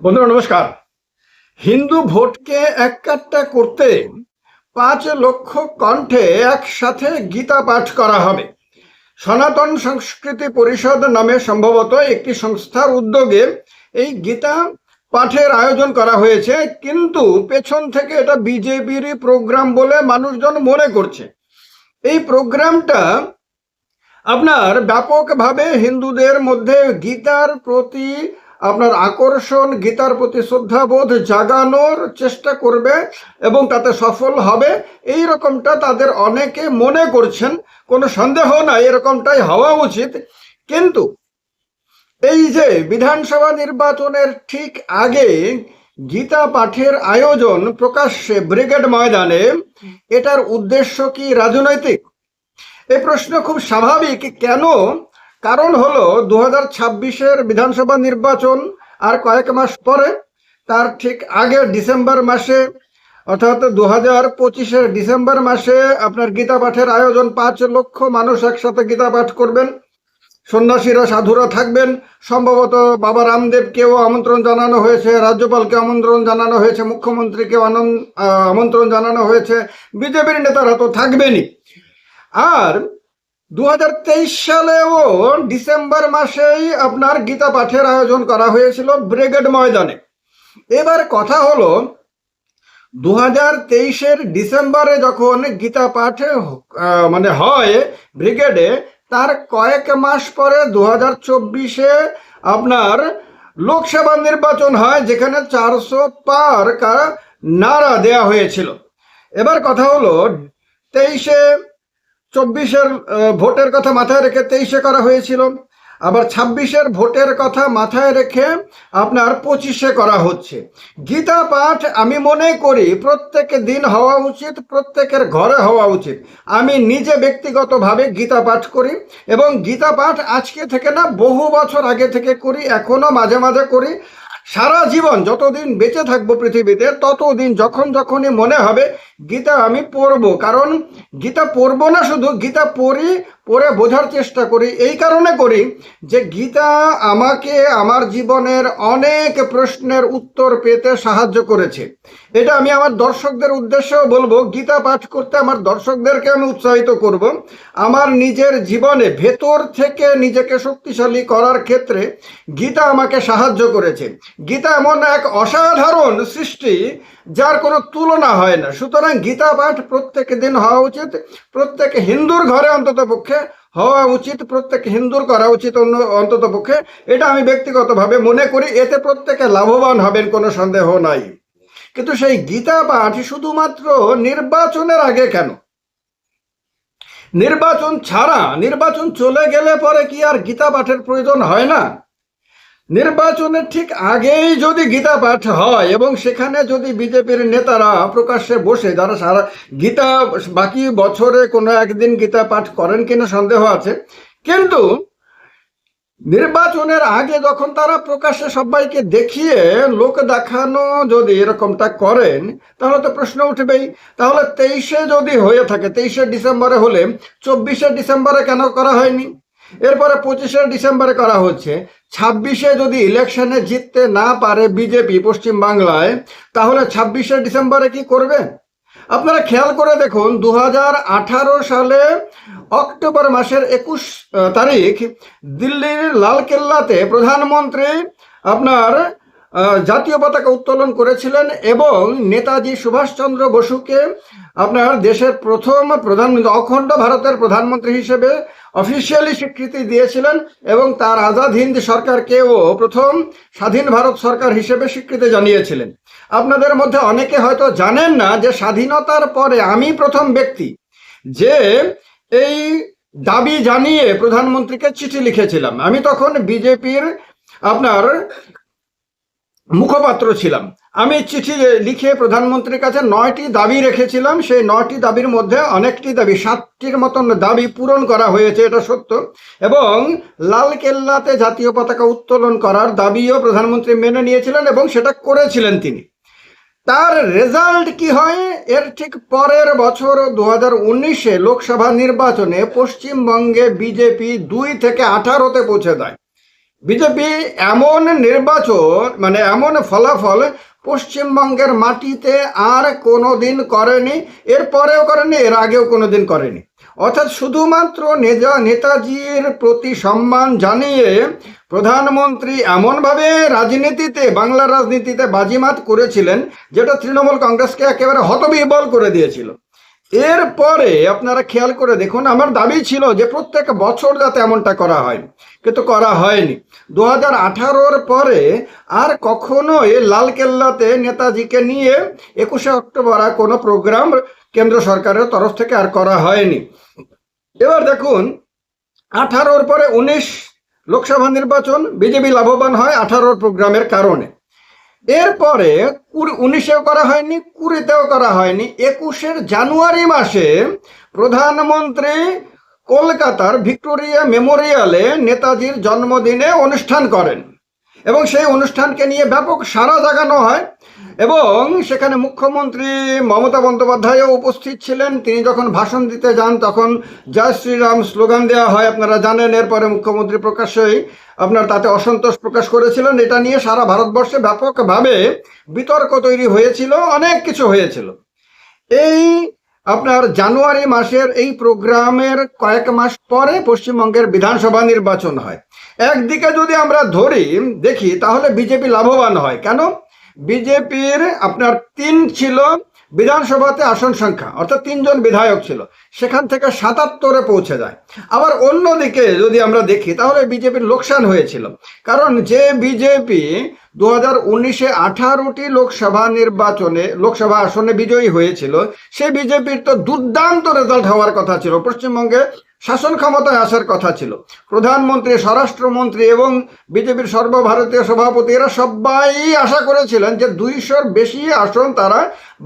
বন্ধুরা, নমস্কার। হিন্দু ভোটকে এককাট্টা করতে পাঁচ লক্ষ কণ্ঠে একসাথে গীতা পাঠ করা হবে। সনাতন সংস্কৃতি পরিষদ নামে সম্ভবত একটি সংস্থার উদ্যোগে এই গীতা পাঠের আয়োজন করা হয়েছে, কিন্তু পেছন থেকে এটা বিজেপিরই প্রোগ্রাম বলে মানুষজন মনে করছে। এই প্রোগ্রামটা আপনার ব্যাপকভাবে হিন্দুদের মধ্যে গীতার প্রতি আপনার আকর্ষণ, গীতার প্রতি শ্রদ্ধাবোধ জাগানোর চেষ্টা করবে এবং তাতে সফল হবে। এই রকমটা তাদের অনেকে মনে করছেন, কোনো সন্দেহ নাই এরকমটাই হওয়া উচিত। কিন্তু এই যে বিধানসভা নির্বাচনের ঠিক আগে গীতা পাঠের আয়োজন প্রকাশ্যে ব্রিগেড ময়দানে, এটার উদ্দেশ্য কি রাজনৈতিক? এই প্রশ্ন খুব স্বাভাবিক। কেন কারণ হলো দু হাজার ছাব্বিশের বিধানসভা নির্বাচন আর কয়েক মাস পরে, তার ঠিক আগে ডিসেম্বর মাসে, অর্থাৎ দু হাজার পঁচিশের ডিসেম্বর মাসে আপনার গীতা পাঠের আয়োজন, পাঁচ লক্ষ মানুষ একসাথে গীতা পাঠ করবেন। সন্ন্যাসীরা, সাধুরা থাকবেন। সম্ভবত বাবা রামদেবকেও আমন্ত্রণ জানানো হয়েছে, রাজ্যপালকে আমন্ত্রণ জানানো হয়েছে, মুখ্যমন্ত্রীকেও আনন্দ আমন্ত্রণ জানানো হয়েছে। বিজেপির নেতারা তো থাকবেনই। আর দু সালেও ডিসেম্বর মাসেই আপনার গীতা পাঠের আয়োজন করা হয়েছিল ব্রিগেড ময়দানে। এবার কথা হলো দু হাজার তেইশের ডিসেম্বরে যখন গীতা পাঠ মানে হয় ব্রিগেডে, তার কয়েক মাস পরে দু হাজার চব্বিশে আপনার লোকসভা নির্বাচন হয়, যেখানে চারশো পার নারা দেয়া হয়েছিল। এবার কথা হলো, তেইশে চব্বিশের ভোটের কথা মাথায় রেখে তেইশে করা হয়েছিল। আবার ছাব্বিশের ভোটের কথা মাথায় রেখে আপনার পঁচিশে করা হচ্ছে। গীতা পাঠ আমি মনে করি প্রত্যেক দিন হওয়া উচিত, প্রত্যেকের ঘরে হওয়া উচিত। আমি নিজে ব্যক্তিগতভাবে গীতা পাঠ করি এবং গীতা পাঠ আজকে থেকে না বহু বছর আগে থেকে করি, এখনও মাঝে মাঝে করি। সারা জীবন যতদিন বেঁচে থাকব পৃথিবীতে, ততদিন যখন যখনই মনে হবে, গীতা আমি পড়ব। কারণ গীতা পড়ব না শুধু, গীতা পড়ি পড়ে বোঝার চেষ্টা করি। এই কারণে করি যে গীতা আমাকে আমার জীবনের অনেক প্রশ্নের উত্তর পেতে সাহায্য করেছে। এটা আমি আমার দর্শকদের উদ্দেশ্যেও বলব, গীতা পাঠ করতে আমার দর্শকদেরকে আমি উৎসাহিত করব। আমার নিজের জীবনে ভেতর থেকে নিজেকে শক্তিশালী করার ক্ষেত্রে গীতা আমাকে সাহায্য করেছে। গীতা এমন এক অসাধারণ সৃষ্টি যার কোনো তুলনা হয় না। সুতরাং গীতা পাঠ প্রত্যেক দিন হওয়া উচিত। প্রত্যেক হিন্দুর ঘরে অন্তত পক্ষে হওয়া উচিত প্রত্যেক হিন্দুর করা উচিত অন্য অন্তত পক্ষে। এটা আমি ব্যক্তিগতভাবে মনে করি, এতে প্রত্যেকে লাভবান হবেন কোনো সন্দেহ নাই। কিন্তু সেই গীতা পাঠ শুধুমাত্র নির্বাচনের আগে কেন? নির্বাচন ছাড়া, নির্বাচন চলে গেলে পরে কি আর গীতা পাঠের প্রয়োজন হয় না? নির্বাচনের ঠিক আগেই যদি গীতা পাঠ হয় এবং সেখানে যদি বিজেপির নেতারা প্রকাশ্যে বসে, যারা সারা গীতা, বাকি বছরে কোনো একদিন গীতা পাঠ করেন কিনা সন্দেহ আছে। কিন্তু নির্বাচনের আগে যখন তারা প্রকাশ্যে সবাইকে দেখিয়ে লোক দেখানো যদি এরকমটা করেন, তাহলে তো প্রশ্ন উঠবেই। তাহলে তেইশে যদি হয়ে থাকে, তেইশে ডিসেম্বরে হলে চব্বিশে ডিসেম্বরে কেন করা হয়নি? এরপরে পঁচিশে ডিসেম্বরে করা হচ্ছে। ছাব্বিশে যদি ইলেকশনে জিততে না পারে বিজেপি পশ্চিম বাংলায় তাহলে ছাব্বিশে ডিসেম্বরে কি করবে? আপনারা খেয়াল করে দেখুন দু হাজার আঠারো সালে অক্টোবর মাসের একুশ তারিখ দিল্লির লালকেল্লাতে প্রধানমন্ত্রী আপনার জাতীয় পতাকা উত্তোলন করেছিলেন এবং নেতাজি সুভাষচন্দ্র বসুকে আপনার দেশের প্রথম প্রধানমন্ত্রী অখণ্ড ভারতের প্রধানমন্ত্রী হিসেবে অফিসিয়ালি স্বীকৃতি দিয়েছিলেন এবং তার আজাদ হিন্দ সরকারকেও প্রথম স্বাধীন ভারত সরকার হিসেবে স্বীকৃতি জানিয়েছিলেন। আপনাদের মধ্যে অনেকে হয়তো জানেন না যে স্বাধীনতার পরে আমি প্রথম ব্যক্তি যে এই দাবি জানিয়ে প্রধানমন্ত্রীকে চিঠি লিখেছিলাম। আমি তখন বিজেপির আপনার মুখপাত্র ছিলাম। আমি চিঠি লিখে প্রধানমন্ত্রীর কাছে নয়টি দাবি রেখেছিলাম। সেই নয়টি দাবির মধ্যে অনেকটি দাবি সাতটির মতন দাবি পূরণ করা হয়েছে, এটা সত্য। এবং লাল কেল্লাতে জাতীয় পতাকা উত্তোলন করার দাবিও প্রধানমন্ত্রী মেনে নিয়েছিলেন এবং সেটা করেছিলেন তিনি। তার রেজাল্ট কি হয়? এর ঠিক পরের বছর দু উনিশে লোকসভা নির্বাচনে পশ্চিমবঙ্গে বিজেপি দুই থেকে আঠারোতে পৌঁছে দেয়। বিজেপি এমন নির্বাচন মানে এমন ফলাফল পশ্চিমবঙ্গের মাটিতে আর কোনোদিন করেনি, এরপরেও করেনি, এর আগেও কোনোদিন করেনি। অর্থাৎ শুধুমাত্র নেজা নেতাজির প্রতি সম্মান জানিয়ে প্রধানমন্ত্রী এমনভাবে রাজনীতিতে বাংলা রাজনীতিতে বাজিমাত করেছিলেন, যেটা তৃণমূল কংগ্রেসকে একেবারে হতবিহ্বল করে দিয়েছিল। এরপরে আপনারা খেয়াল করে দেখুন, আমার দাবি ছিল যে প্রত্যেক বছর যাতে এমনটা করা হয়, কিন্তু করা হয়নি। দু হাজার পরে আর কখনোই লালকেল্লাতে নেতাজিকে নিয়ে একুশে অক্টোবর আর কোনো প্রোগ্রাম কেন্দ্র সরকারের তরফ থেকে আর করা হয়নি। এবার দেখুন, আঠারোর পরে উনিশ লোকসভা নির্বাচন, বিজেপি লাভবান হয় আঠারোর প্রোগ্রামের কারণে। এরপরে উনিশেও করা হয়নি, কুড়িতেও করা হয়নি। একুশের জানুয়ারি মাসে প্রধানমন্ত্রী কলকাতার ভিক্টোরিয়া মেমোরিয়ালে নেতাজির জন্মদিনে অনুষ্ঠান করেন। এবং সেই অনুষ্ঠানকে নিয়ে ব্যাপক সারা জাগানো হয়। এবং সেখানে মুখ্যমন্ত্রী মমতা বন্দ্যোপাধ্যায়ও উপস্থিত ছিলেন। তিনি যখন ভাষণ দিতে যান, তখন জয় শ্রীরাম স্লোগান দেওয়া হয়, আপনারা জানেন, এরপরে মুখ্যমন্ত্রী প্রকাশ্যই আপনার তাতে অসন্তোষ প্রকাশ করেছিলেন। এটা নিয়ে সারা ভারতবর্ষে ব্যাপকভাবে বিতর্ক তৈরি হয়েছিল, অনেক কিছু হয়েছিল। এই আপনার জানুয়ারি মাসের এই প্রোগ্রামের কয়েক মাস পরে পশ্চিমবঙ্গের বিধানসভা নির্বাচন হয়। একদিকে যদি আমরা ধরি, দেখি, তাহলে বিজেপি লাভবান হয়। কেন? বিজেপির আপনার তিন ছিল বিধানসভাতে আসন সংখ্যা, অর্থাৎ তিনজন বিধায়ক ছিল। সেখান থেকে সাতাত্তরে পৌঁছে যায়। আবার অন্যদিকে যদি আমরা দেখি, তাহলে বিজেপির লোকসান হয়েছিল। কারণ যে বিজেপি দু হাজার উনিশে আঠারোটি লোকসভা নির্বাচনে, লোকসভা আসনে বিজয়ী হয়েছিল। সেই বিজেপির তো দুর্দান্ত রেজাল্ট হওয়ার কথা ছিল। পশ্চিমবঙ্গে শাসন ক্ষমতায় আসার কথা ছিল। প্রধানমন্ত্রী, স্বরাষ্ট্রমন্ত্রী এবং বিজেপির সর্বভারতীয় সভাপতি এরা সবাই আশা করেছিলেন যে দুইশোর বেশি আসন তারা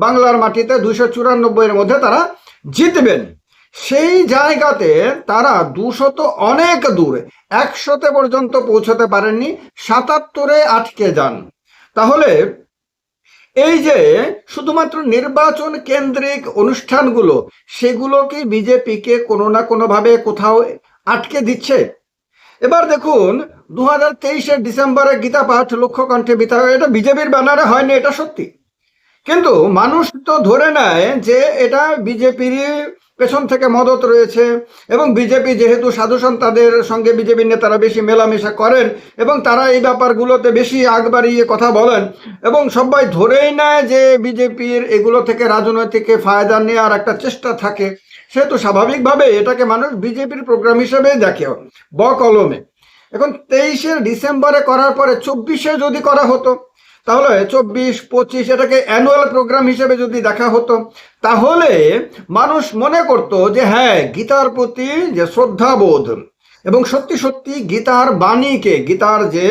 বাংলার মাটিতে, দুইশো চুরানব্বইয়ের মধ্যে তারা জিতবেন। সেই জায়গাতে তারা দুশত অনেক দূরে, একশোতে পর্যন্ত পৌঁছতে পারেননি, সাতাত্তরে আটকে যান। তাহলে এই যে শুধুমাত্র নির্বাচন কেন্দ্রিক অনুষ্ঠানগুলো, সেগুলো কি বিজেপিকে কোনো না কোনোভাবে কোথাও আটকে দিচ্ছে? এবার দেখুন দু হাজার তেইশের ডিসেম্বরে গীতা পাঠ লক্ষ্য কণ্ঠে বিতা এটা বিজেপির ব্যানারে হয়নি, এটা সত্যি। কিন্তু মানুষ তো ধরে নেয় যে এটা বিজেপির পেছন থেকে মদত রয়েছে এবং বিজেপি যেহেতু সাধুসন তাদের সঙ্গে বিজেপির নেতারা বেশি মেলামেশা করেন এবং তারা এই ব্যাপারগুলোতে বেশি আগ বাড়িয়ে কথা বলেন এবং সবাই ধরেই নেয় যে বিজেপির এগুলো থেকে রাজনৈতিক ফায়দা নেওয়ার একটা চেষ্টা থাকে। সেহেতু স্বাভাবিকভাবে এটাকে মানুষ বিজেপির প্রোগ্রাম হিসেবেই দেখে। ব কলমে এখন তেইশে ডিসেম্বরে করার পরে চব্বিশে যদি করা হতো তাহলে চব্বিশ, পঁচিশ এটাকে অ্যানুয়াল প্রোগ্রাম হিসেবে যদি দেখা হতো, তাহলে মানুষ মনে করত যে হ্যাঁ গীতার প্রতি যে শ্রদ্ধাবোধ, এবং সত্যি সত্যি গীতার বাণীকে, গীতার যে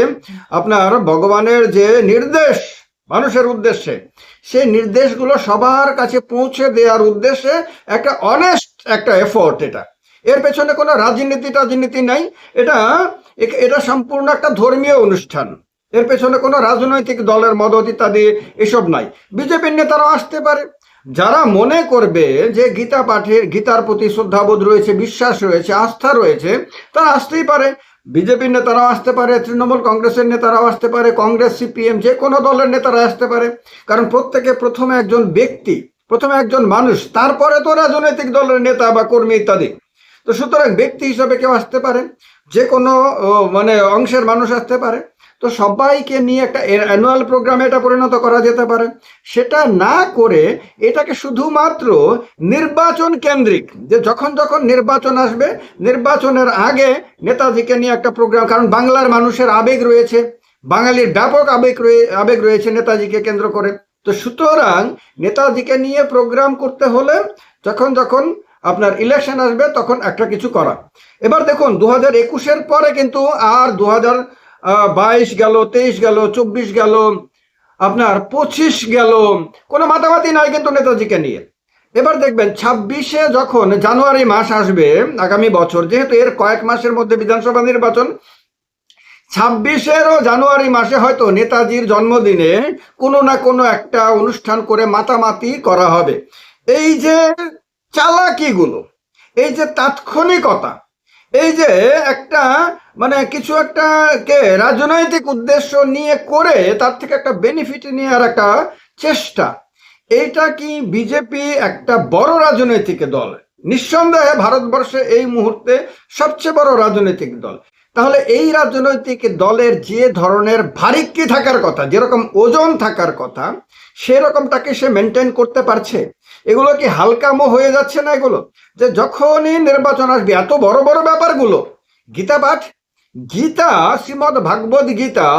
আপনার ভগবানের যে নির্দেশ, মানুষের উদ্দেশ্যে, সেই নির্দেশগুলো সবার কাছে পৌঁছে দেওয়ার উদ্দেশ্যে একটা অনেস্ট একটা এফোর্ট এটা। এর পেছনে কোনো রাজনীতি টাজনীতি নাই, এটা এটা সম্পূর্ণ একটা ধর্মীয় অনুষ্ঠান। এর পেছনে কোনো রাজনৈতিক দলের মদত ইত্যাদি এসব নাই। বিজেপির নেতারাও আসতে পারে। যারা মনে করবে যে গীতা পাঠের গীতার প্রতি শ্রদ্ধাবোধ রয়েছে, বিশ্বাস রয়েছে, আস্থা রয়েছে, তারা আসতেই পারে। বিজেপির নেতারাও আসতে পারে, তৃণমূল কংগ্রেসের নেতারাও আসতে পারে, কংগ্রেস, সিপিএম যে কোনো দলের নেতারা আসতে পারে। কারণ প্রত্যেকে প্রথমে একজন ব্যক্তি, প্রথমে একজন মানুষ, তারপরে তো রাজনৈতিক দলের নেতা বা কর্মী ইত্যাদি। তো সুতরাং ব্যক্তি হিসাবে কেউ আসতে পারে। যে কোনো মানে অংশের মানুষ আসতে পারে। তো সবাইকে নিয়ে একটা অ্যানুয়াল প্রোগ্রামে এটা পরিণত করা যেতে পারে। সেটা না করে এটাকে শুধুমাত্র নির্বাচন কেন্দ্রিক, যে যখন যখন নির্বাচন আসবে, নির্বাচনের আগে নেতাজিকে নিয়ে একটা প্রোগ্রাম কারণ বাংলার মানুষের আবেগ রয়েছে, বাঙালির ব্যাপক আবেগ রয়ে, আবেগ রয়েছে নেতাজিকে কেন্দ্র করে। তো সুতরাং নেতাজিকে নিয়ে প্রোগ্রাম করতে হলে যখন যখন আপনার ইলেকশন আসবে, তখন একটা কিছু করা। এবার দেখুন দু হাজার একুশের পরে কিন্তু আর দু হাজার বাইশ গেল, তেইশ গেল, চব্বিশ গেল, আপনার পঁচিশ গেল। কোনো মাতামাতি নাই কিন্তু নেতাজিকে নিয়ে। এবার দেখবেন, ছাব্বিশে যখন জানুয়ারি মাস আসবে, আগামী বছর, যেহেতু এর কয়েক মাসের মধ্যে বিধানসভা নির্বাচন, ছাব্বিশেরও জানুয়ারি মাসে হয়তো নেতাজির জন্মদিনে কোনো না কোনো একটা অনুষ্ঠান করে মাতামাতি করা হবে। এই যে চালাকিগুলো, এই যে তাৎক্ষণিকতা এই যে একটা মানে কিছু একটা কে, রাজনৈতিক উদ্দেশ্য নিয়ে করে তার থেকে একটা বেনিফিট নেওয়ার একটা চেষ্টা। এইটা কি বিজেপি একটা বড় রাজনৈতিক দল? নিঃসন্দেহে ভারতবর্ষে এই মুহূর্তে সবচেয়ে বড় রাজনৈতিক দল। তাহলে এই রাজনৈতিক দলের যে ধরনের ভারিক্কি থাকার কথা, যেরকম ওজন থাকার কথা, সেরকমটাকে সে মেনটেন করতে পারছে। এগুলো কি হালকামো হয়ে যাচ্ছে না এগুলো? যে যখনই নির্বাচন আসবে, এত বড় বড় ব্যাপারগুলো। গীতা পাঠ? গীতা, শ্রীমদ ভাগবত গীতা,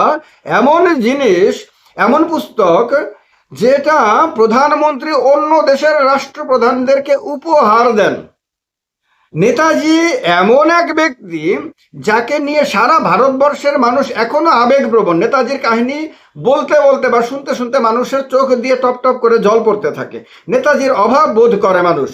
এমন জিনিস, এমন পুস্তক, যেটা প্রধানমন্ত্রী অন্য দেশের রাষ্ট্রপ্রধানদেরকে উপহার দেন। নেতাজি এমন এক ব্যক্তি যাকে নিয়ে সারা ভারতবর্ষের মানুষ এখনও আবেগপ্রবণ। নেতাজির কাহিনী বলতে বলতে বা শুনতে শুনতে মানুষের চোখ দিয়ে টপ টপ করে জল পড়তে থাকে। নেতাজির অভাব বোধ করে মানুষ।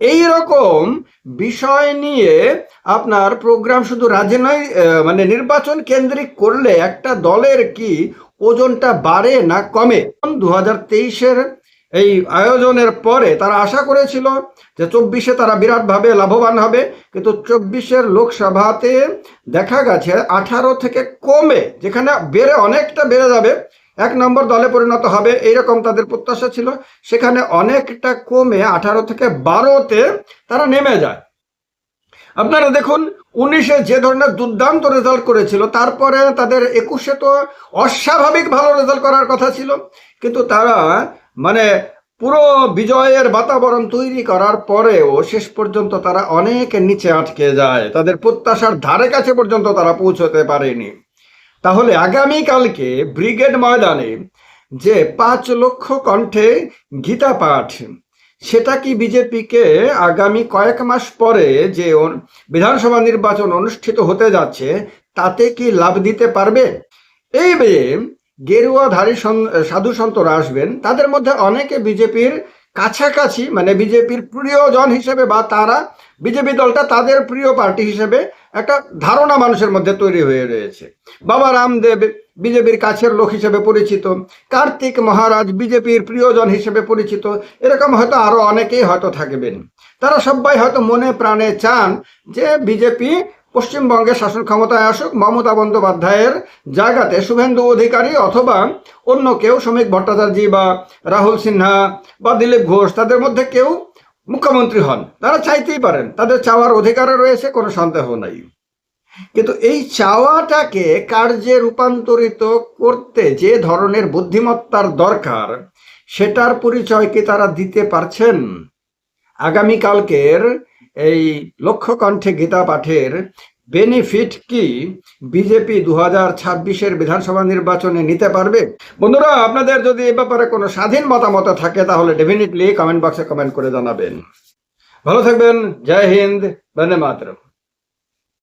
এই রকম বিষয় নিয়ে আপনার প্রোগ্রাম শুধু রাজনয় নয় মানে নির্বাচন কেন্দ্রিক করলে একটা দলের কি ওজনটা বাড়ে না কমে? দু হাজার তেইশের এই আয়োজনের পরে তারা আশা করেছিল যে চব্বিশে তারা বিরাটভাবে লাভবান হবে, কিন্তু চব্বিশের লোকসভাতে দেখা গেছে আঠারো থেকে কমে, যেখানে বেড়ে অনেকটা বেড়ে যাবে, এক নম্বর দলে পরিণত হবে, এইরকম তাদের প্রত্যাশা ছিল, সেখানে অনেকটা কমে আঠারো থেকে বারোতে তারা নেমে যায়। আপনারা দেখুন, উনিশে যে ধরনের দুর্দান্ত রেজাল্ট করেছিল, তারপরে তাদের একুশে তো অস্বাভাবিক ভালো রেজাল্ট করার কথা ছিল, কিন্তু তারা মানে পুরো বিজয়ের বাতাবরণ তৈরি করার পরেও শেষ পর্যন্ত তারা অনেক নিচে আটকে যায়। তাদের প্রত্যাশার ধারে কাছে পর্যন্ত তারা পৌঁছতে পারেনি। তাহলে আগামীকালকে ব্রিগেড ময়দানে যে পাঁচ লক্ষ কণ্ঠে গীতা পাঠ, সেটা কি বিজেপিকে আগামী কয়েক মাস পরে যে বিধানসভা নির্বাচন অনুষ্ঠিত হতে যাচ্ছে, তাতে কি লাভ দিতে পারবে? এই গেরুয়াধারী সাধু সন্তরা আসবেন। তাদের মধ্যে অনেকে বিজেপির কাছাকাছি মানে বিজেপির প্রিয়জন হিসেবে বা তারা বিজেপি দলটা তাদের প্রিয় পার্টি হিসেবে একটা ধারণা মানুষের মধ্যে তৈরি হয়ে রয়েছে। বাবা রামদেব বিজেপির কাছের লোক হিসেবে পরিচিত। কার্তিক মহারাজ বিজেপির প্রিয়জন হিসেবে পরিচিত। এরকম হয়তো আরও অনেকেই হয়তো থাকবেন। তারা সবাই হয়তো মনে প্রাণে চান যে বিজেপি পশ্চিমবঙ্গে শাসন ক্ষমতায় আসুক, মমতা বন্দ্যোপাধ্যায়ের জায়গাতে শুভেন্দু অধিকারী অথবা অন্য কেউ, শ্রমিক ভট্টাচার্য বা রাহুল সিনহা বা দিলীপ ঘোষ, তাদের মধ্যে কেউ মুখ্যমন্ত্রী হন। তারা চাইতেই পারেন, তাদের চাওয়ার অধিকারও রয়েছে, কোনো সন্দেহ নাই। কিন্তু এই চাওয়াটাকে কার্যে রূপান্তরিত করতে যে ধরনের বুদ্ধিমত্তার দরকার, সেটার পরিচয় কি তারা দিতে পারছেন? আগামীকালকের এই লক্ষ্য কণ্ঠে গীতা পাঠের বেনিফিট কি বিজেপি দু হাজার ছাব্বিশের বিধানসভা নির্বাচনে নিতে পারবে? বন্ধুরা, আপনাদের যদি এ ব্যাপারে কোনো স্বাধীন মতামত থাকে, তাহলে ডেফিনেটলি কমেন্ট বক্সে কমেন্ট করে জানাবেন। ভালো থাকবেন। জয় হিন্দ। বন্দে মাতরম।